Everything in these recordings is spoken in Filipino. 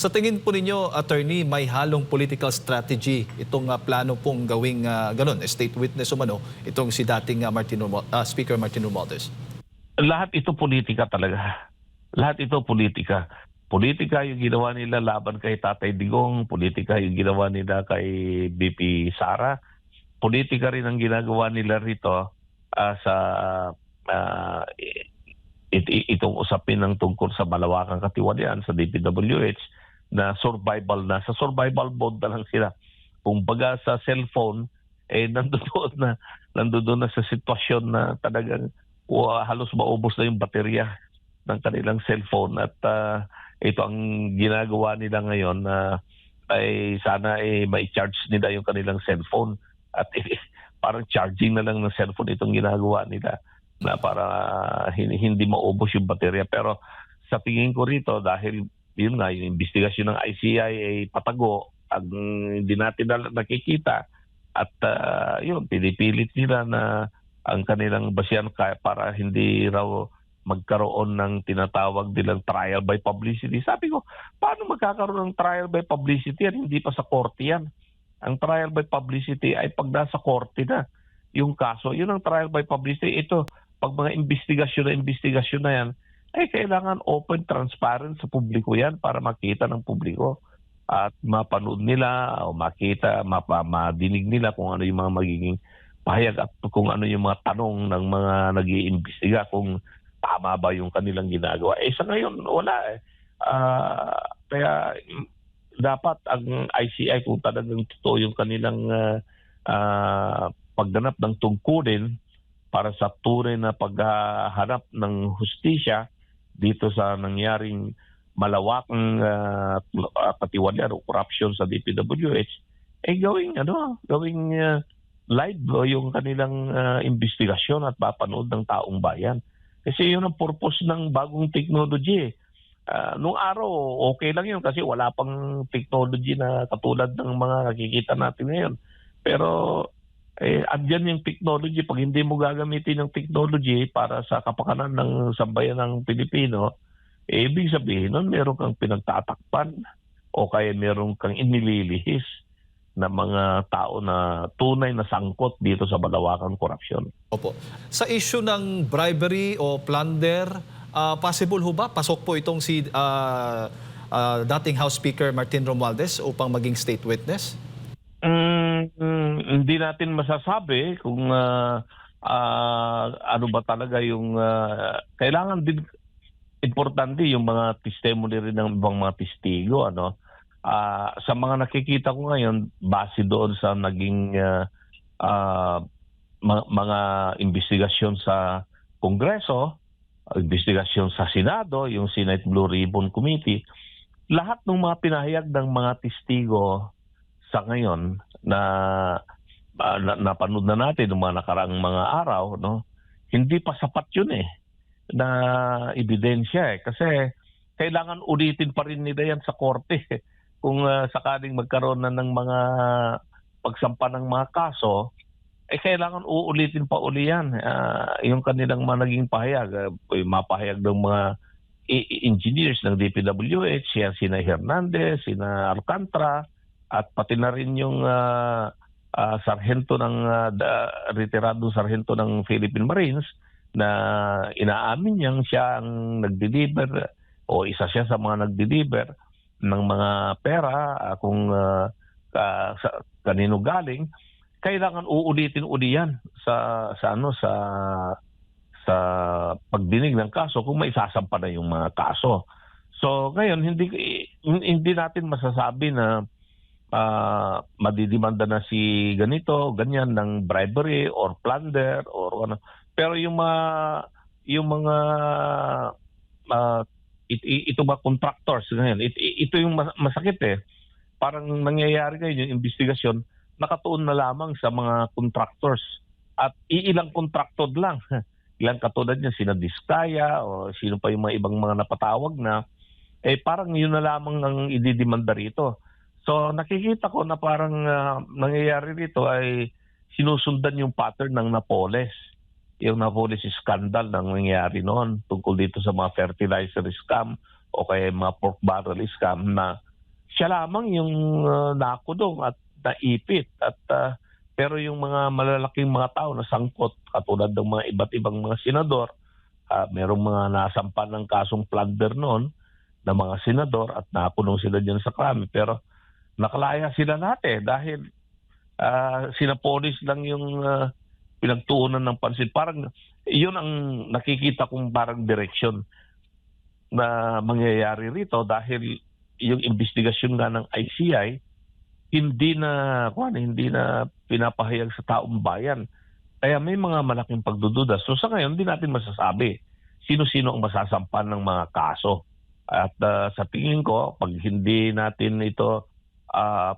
Sa tingin po ninyo, attorney, may halong political strategy itong ah, plano pong gawing ah, ganun, state witness umano, itong si dating ah, Martin Romual- ah, Speaker Martin Romualdez. lahat ito politika talaga. Lahat ito politika. Politika yung ginawa nila laban kay Tatay Digong, politika yung ginawa nila kay BP Sara, politika rin ang ginagawa nila rito ah, sa ah, it, it- itong usapin ng tungkol sa malawakang katiwalian sa DPWH na survival na. Sa survival mode na lang sila. Kung baga sa cellphone, eh nandoon na nandoon na sa sitwasyon na talagang wa- halos maubos na yung baterya ng kanilang cellphone at ah, ito ang ginagawa nila ngayon na ay sana eh may charge nila yung kanilang cellphone at eh, parang charging na lang ng cellphone itong ginagawa nila na para hindi, hindi maubos yung baterya pero sa tingin ko rito dahil yun nga yung investigasyon ng ICI ay patago ang hindi natin na- nakikita at ah, yun pinipilit nila na ang kanilang basihan para hindi raw magkaroon ng tinatawag nilang trial by publicity. Sabi ko, paano magkakaroon ng trial by publicity yan? Hindi pa sa korte yan. Ang trial by publicity ay pag nasa korte na yung kaso. Yun ang trial by publicity. Ito, pag mga investigasyon na investigasyon na yan, ay kailangan open, transparent sa publiko yan para makita ng publiko at mapanood nila o makita, mapa, nila kung ano yung mga magiging pahayag at kung ano yung mga tanong ng mga nag-iimbestiga kung tama ba yung kanilang ginagawa. Eh sa ngayon, wala eh. Ah, kaya mm, dapat ang ICI kung talagang totoo yung kanilang ah, ah, pagganap ng tungkulin para sa tunay na paghahanap ng hustisya dito sa nangyaring malawakang uh, katiwalian o corruption sa DPWH, eh gawing ano, gawing ah, live o yung kanilang ah, investigasyon at papanood ng taong bayan. Kasi yun ang purpose ng bagong technology. Ah, nung araw, okay lang yun kasi wala pang technology na katulad ng mga nakikita natin ngayon. Pero eh, andyan yung technology. Pag hindi mo gagamitin yung technology para sa kapakanan ng sambayan ng Pilipino, eh, ibig sabihin nun, meron kang pinagtatakpan o kaya meron kang inililihis na mga tao na tunay na sangkot dito sa balawakang korupsyon. Opo. Sa issue ng bribery o plunder, ah, possible ho ba pasok po itong si ah, ah, dating House Speaker Martin Romualdez upang maging state witness? Mm, hindi natin masasabi kung ah, ah, ano ba talaga yung ah, kailangan din importante yung mga testimony rin ng ibang mga testigo ano? Ah, sa mga nakikita ko ngayon base doon sa naging ah, ah, ma- mga investigasyon sa Kongreso investigasyon sa Senado yung Senate Blue Ribbon Committee lahat ng mga pinahayag ng mga testigo sa ngayon na uh, na, na natin ng mga nakarang mga araw no? Hindi pa sapat yun eh na ebidensya eh. Kasi kailangan ulitin pa rin nila yan sa korte kung ah, sakaling magkaroon na ng mga pagsampa ng mga kaso eh kailangan uulitin pa uli yan Ah, yung kanilang mga naging pahayag. Uh, mapahayag ng mga engineers ng DPWH yan sina Hernandez sina Alcantara at pati na rin yung ah, ah, sarhento ng ah, da- retirado sarhento ng Philippine Marines na inaamin niyang siya ang nag-deliver o isa siya sa mga nag-deliver ng mga pera ah, kung ah, ka- sa, kanino galing kailangan uulitin uli yan sa sa ano sa sa pagdinig ng kaso kung may sasampa na yung mga kaso. So ngayon hindi hindi natin masasabi na ah, madidimanda na si ganito, ganyan ng bribery or plunder or ano. Pero yung mga yung mga ah, it, it- ito ba contractors ngayon, it, it- ito yung mas- masakit eh. Parang nangyayari ngayon yung investigasyon nakatuon na lamang sa mga contractors at iilang contractor lang. Ilang katulad niya, sina Diskaya o sino pa yung mga ibang mga napatawag na, eh parang yun na lamang ang ididimanda rito. So nakikita ko na parang ah, nangyayari rito ay sinusundan yung pattern ng Napoles. Yung Napoles scandal na nangyayari noon tungkol dito sa mga fertilizer scam o kaya mga pork barrel scam na siya lamang yung uh, nakulong at naipit at ah, pero yung mga malalaking mga tao na sangkot katulad ng mga iba't ibang mga senador, ah, merong mga nasampan ng kasong plunder noon na mga senador at nakulong sila diyan sa krami pero nakalaya sila natin dahil ah, sina polis lang yung ah, pinagtuunan ng pansin. Parang yun ang nakikita kong parang direksyon na mangyayari rito dahil yung investigasyon nga ng ICI hindi na kuan hindi na pinapahayag sa taong bayan. Kaya may mga malaking pagdududa. So sa ngayon, hindi natin masasabi sino-sino ang masasampan ng mga kaso. At ah, sa tingin ko, pag hindi natin ito uh,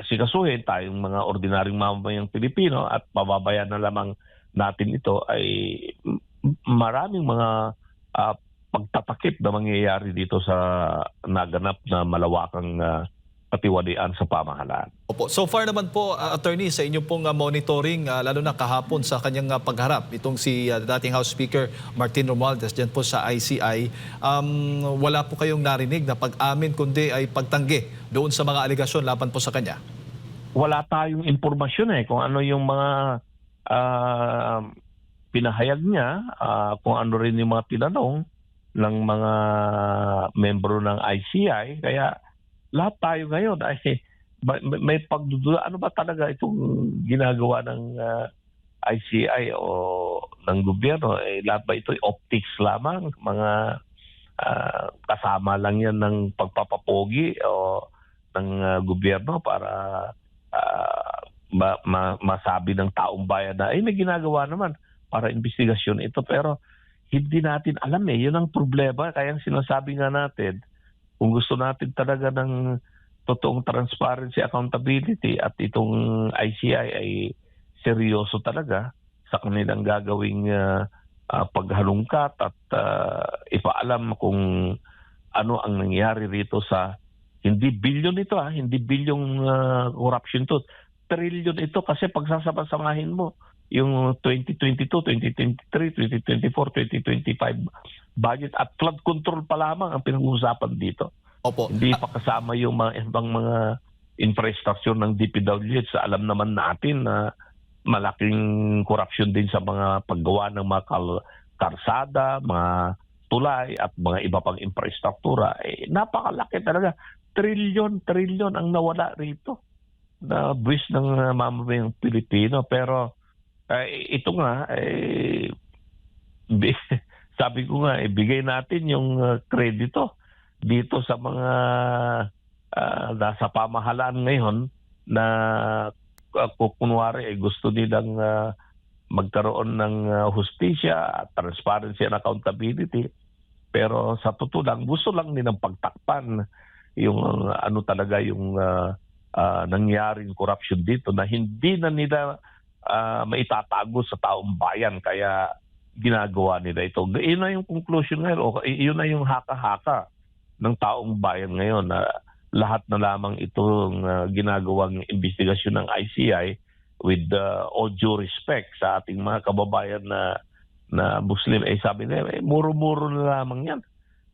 asikasuhin tayong mga ordinaryong mamamayang Pilipino at pababayaan na lamang natin ito ay maraming mga ah, pagtatakip na mangyayari dito sa naganap na malawakang uh, katiwalian sa pamahalaan. Opo. So far naman po, uh, attorney, sa inyong pong uh, monitoring, uh, lalo na kahapon sa kanyang uh, pagharap, itong si uh, dating House Speaker Martin Romualdez dyan po sa ICI, um, wala po kayong narinig na pag-amin kundi ay pagtanggi doon sa mga aligasyon laban po sa kanya? wala tayong impormasyon eh kung ano yung mga ah, pinahayag niya, ah, kung ano rin yung mga tinanong ng mga membro ng ICI. Kaya lahat tayo ngayon ay may pagdududa. Ano ba talaga itong ginagawa ng ah, ICI o ng gobyerno? Eh, lahat ba ito optics lamang? Mga ah, kasama lang yan ng pagpapapogi o ng ah, gobyerno para ah, ma- ma- masabi ng taong bayan na ay may ginagawa naman para investigasyon ito pero hindi natin alam eh yun ang problema kaya sinasabi nga natin kung gusto natin talaga ng totoong transparency accountability at itong ICI ay seryoso talaga sa kanilang gagawing ah, ah, paghalungkat at ah, ipaalam kung ano ang nangyari rito sa hindi billion ito ah, hindi billion ah, corruption to. Trillion ito kasi pagsasama-samahin mo yung 2022, 2023, 2024, 2025 budget at flood control pa lamang ang pinag-uusapan dito. Opo. Hindi pa kasama yung mga ibang mga infrastructure ng DPWH. Alam naman natin na malaking corruption din sa mga paggawa ng mga kal- karsada, mga tulay at mga iba pang infrastruktura. Eh, napakalaki talaga. Trilyon, trilyon ang nawala rito na buwis ng mamamayang Pilipino. Pero eh, ito nga, eh, bi- sabi ko nga, ibigay natin yung uh, kredito dito sa mga ah, nasa pamahalaan ngayon na uh, kunwari ay gusto nilang ah, magkaroon ng ah, hustisya, transparency and accountability. Pero sa totoo lang, gusto lang nilang pagtakpan yung ah, ano talaga yung ah, ah, nangyaring corruption dito na hindi na nila ah, maitatago sa taong bayan. Kaya ginagawa nila ito. Iyon na yung conclusion ngayon. O, iyon na yung haka-haka ng taong bayan ngayon na lahat na lamang itong uh, ginagawang investigasyon ng ICI with uh, all due respect sa ating mga kababayan na na Muslim eh sabi nila eh, muro-muro na lamang yan.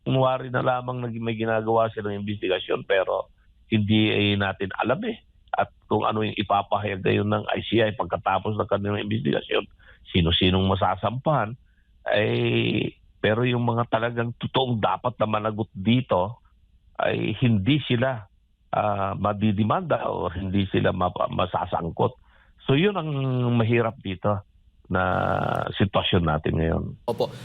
Kunwari na lamang may ginagawa silang investigasyon pero hindi eh, natin alam eh at kung ano yung ipapahayag ngayon ng ICI pagkatapos ng kanilang investigasyon, sino-sinong masasampahan, ay pero yung mga talagang totoong dapat na managot dito ay hindi sila ah, madidimanda o hindi sila masasangkot. So yun ang mahirap dito na sitwasyon natin ngayon. Opo.